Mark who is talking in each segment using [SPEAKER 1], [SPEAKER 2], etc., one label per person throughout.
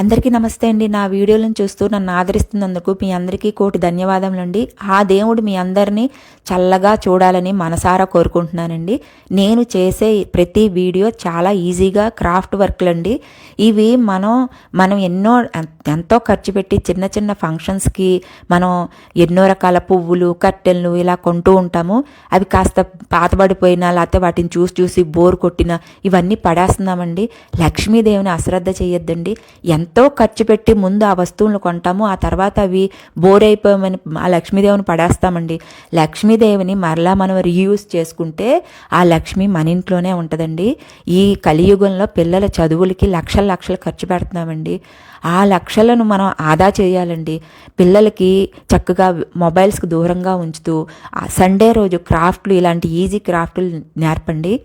[SPEAKER 1] అందరికీ నమస్తే అండి. నా వీడియోలను చూస్తూ నన్ను ఆదరిస్తున్నందుకు మీ అందరికీ కోటి ధన్యవాదములండి. ఆ దేవుడు మీ అందరినీ చల్లగా చూడాలని మనసారా కోరుకుంటున్నానండి. నేను చేసే ప్రతి వీడియో చాలా ఈజీగా క్రాఫ్ట్ వర్క్లు అండి ఇవి మనం మనం ఎన్నో ఎంతో ఖర్చు పెట్టి చిన్న చిన్న ఫంక్షన్స్కి మనం ఎన్నో రకాల పువ్వులు కట్టెలను ఇలా కొంటూ ఉంటాము. అవి కాస్త పాతబడిపోయినా లేకపోతే వాటిని చూసి చూసి బోర్ కొట్టినా ఇవన్నీ పడేస్తున్నామండి. లక్ష్మీదేవిని అశ్రద్ధ చేయొద్దండి. ఎంత ఎంతో ఖర్చు పెట్టి ముందు ఆ వస్తువులను కొంటాము. ఆ తర్వాత అవి బోర్ అయిపోయామని ఆ లక్ష్మీదేవిని పడేస్తామండి. లక్ష్మీదేవిని మరలా మనం రీయూస్ చేసుకుంటే ఆ లక్ష్మి మన ఇంట్లోనే ఉంటుందండి. ఈ కలియుగంలో పిల్లల చదువులకి లక్షల లక్షలు ఖర్చు పెడుతున్నామండి. ఆ లక్షలను మనం ఆదా చేయాలండి. పిల్లలకి చక్కగా మొబైల్స్కి దూరంగా ఉంచుతూ సండే రోజు క్రాఫ్ట్లు ఇలాంటి ఈజీ క్రాఫ్ట్లు నేర్పండి.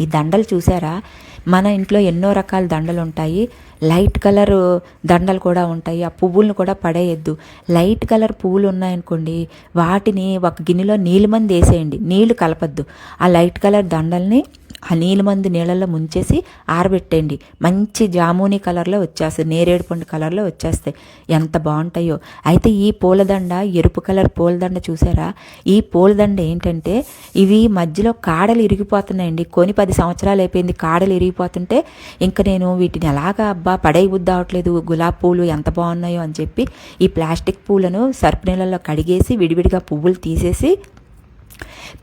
[SPEAKER 1] ఈ దండలు చూసారా? మన ఇంట్లో ఎన్నో రకాల దండలు ఉంటాయి. లైట్ కలర్ దండలు కూడా ఉంటాయి. ఆ పువ్వులను కూడా పడేయద్దు. లైట్ కలర్ పువ్వులు ఉన్నాయనుకోండి వాటిని ఒక గిన్నెలో నీళ్ళు మంది వేసేయండి. నీళ్ళు కలపద్దు. ఆ లైట్ కలర్ దండల్ని ఆ నీలమంది నీళ్ళల్లో ముంచేసి ఆరబెట్టండి మంచి జాముని కలర్లో వచ్చేస్తాయి నేరేడు పండు కలర్లో వచ్చేస్తాయి. ఎంత బాగుంటాయో. అయితే ఈ పూలదండ ఎరుపు కలర్ పూలదండ చూసారా? ఈ పూలదండ ఏంటంటే ఇవి మధ్యలో కాడలు ఇరిగిపోతున్నాయండి. కొని పది సంవత్సరాలు అయిపోయింది కాడలు ఇరిగిపోతుంటే ఇంకా నేను వీటిని ఎలాగా అబ్బా పడై బుద్ధి అవట్లేదు గులాబీ పూలు ఎంత బాగున్నాయో అని చెప్పి ఈ ప్లాస్టిక్ పూలను సర్పు నీళ్ళల్లో కడిగేసి విడివిడిగా పువ్వులు తీసేసి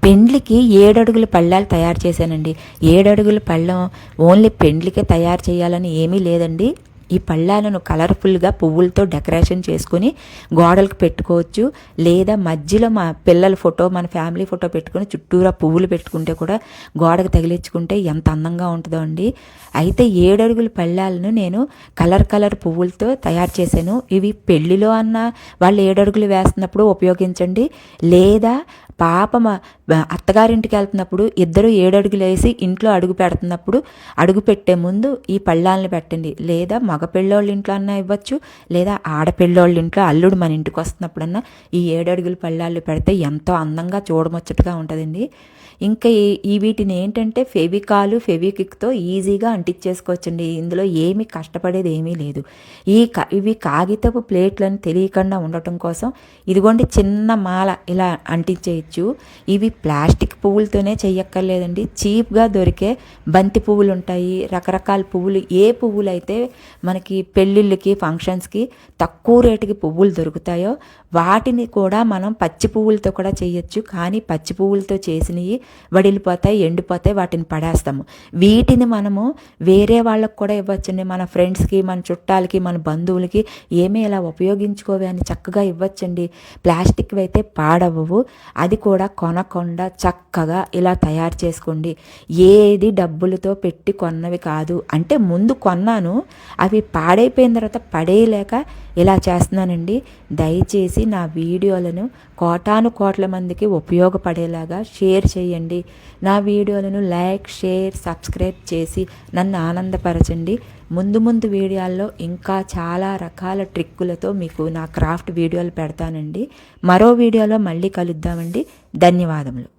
[SPEAKER 1] పెండ్లికి ఏడడుగుల పళ్ళాలు తయారు చేశానండి. ఏడడుగుల పళ్ళం ఓన్లీ పెండ్లికే తయారు చేయాలని ఏమీ లేదండి. ఈ పళ్ళాలను కలర్ఫుల్గా పువ్వులతో డెకరేషన్ చేసుకుని గోడలకు పెట్టుకోవచ్చు. లేదా మధ్యలో మా పిల్లల ఫోటో మన ఫ్యామిలీ ఫోటో పెట్టుకుని చుట్టూరా పువ్వులు పెట్టుకుంటే కూడా గోడకు తగిలించుకుంటే ఎంత అందంగా ఉంటుందో అండి. అయితే ఏడడుగుల పళ్ళాలను నేను కలర్ కలర్ పువ్వులతో తయారు చేశాను. ఇవి పెళ్ళిలో అన్న వాళ్ళు ఏడడుగులు వేస్తున్నప్పుడు ఉపయోగించండి. లేదా పాప అత్తగారింటికి వెళ్తున్నప్పుడు ఇద్దరు ఏడడుగులు వేసి ఇంట్లో అడుగు పెడుతున్నప్పుడు అడుగు పెట్టే ముందు ఈ పళ్ళాలను పెట్టండి. లేదా మగ పెళ్ళోళ్ళ ఇంట్లో అన్నా ఇవ్వచ్చు లేదా ఆడపిల్లోళ్ళ ఇంట్లో అల్లుడు మన ఇంటికి వస్తున్నప్పుడన్నా ఈ ఏడడుగులు పళ్ళాలు పెడితే ఎంతో అందంగా చూడముచ్చటగా ఉంటుందండి. ఇంకా ఈ వీటిని ఏంటంటే ఫెవికాలు ఫెవికిక్తో ఈజీగా అంటించేసుకోవచ్చండి. ఇందులో ఏమీ కష్టపడేది ఏమీ లేదు. ఈ ఇవి కాగితపు ప్లేట్లను తెలియకుండా ఉండటం కోసం ఇదిగోండి చిన్న మాల ఇలా అంటించేయచ్చు. ఇవి ప్లాస్టిక్ పువ్వులతోనే చెయ్యక్కర్లేదండి. చీప్గా దొరికే బంతి పువ్వులు ఉంటాయి రకరకాల పువ్వులు ఏ పువ్వులు అయితే మనకి పెళ్ళిళ్ళకి ఫంక్షన్స్కి తక్కువ రేటుకి పువ్వులు దొరుకుతాయో వాటిని కూడా మనం పచ్చి పువ్వులతో కూడా చేయొచ్చు కానీ పచ్చి పువ్వులతో చేసినవి వడిలిపోతాయి ఎండిపోతాయి వాటిని పడేస్తాము. వీటిని మనము వేరే వాళ్ళకు కూడా ఇవ్వచ్చండి. మన ఫ్రెండ్స్కి మన చుట్టాలకి మన బంధువులకి ఏమీ ఇలా ఉపయోగించుకోవే అని చక్కగా ఇవ్వచ్చండి. ప్లాస్టిక్ అయితే పాడవవు అది కూడా కొనకుండా చక్కగా ఇలా తయారు చేసుకోండి. ఏది డబ్బులతో పెట్టి కొన్నవి కాదు. అంటే ముందు కొన్నాను అవి పాడైపోయిన తర్వాత పడేయలేక ఇలా చేస్తున్నానండి. దయచేసి నా వీడియోలను కోటాను కోట్ల మందికి ఉపయోగపడేలాగా షేర్ చేయండి. నా వీడియోలను లైక్ షేర్ సబ్స్క్రైబ్ చేసి నన్ను ఆనందపరచండి. ముందు ముందు వీడియోల్లో ఇంకా చాలా రకాల ట్రిక్కులతో మీకు నా క్రాఫ్ట్ వీడియోలు పెడతానండి. మరో వీడియోలో మళ్ళీ కలుద్దామండి. ధన్యవాదములు.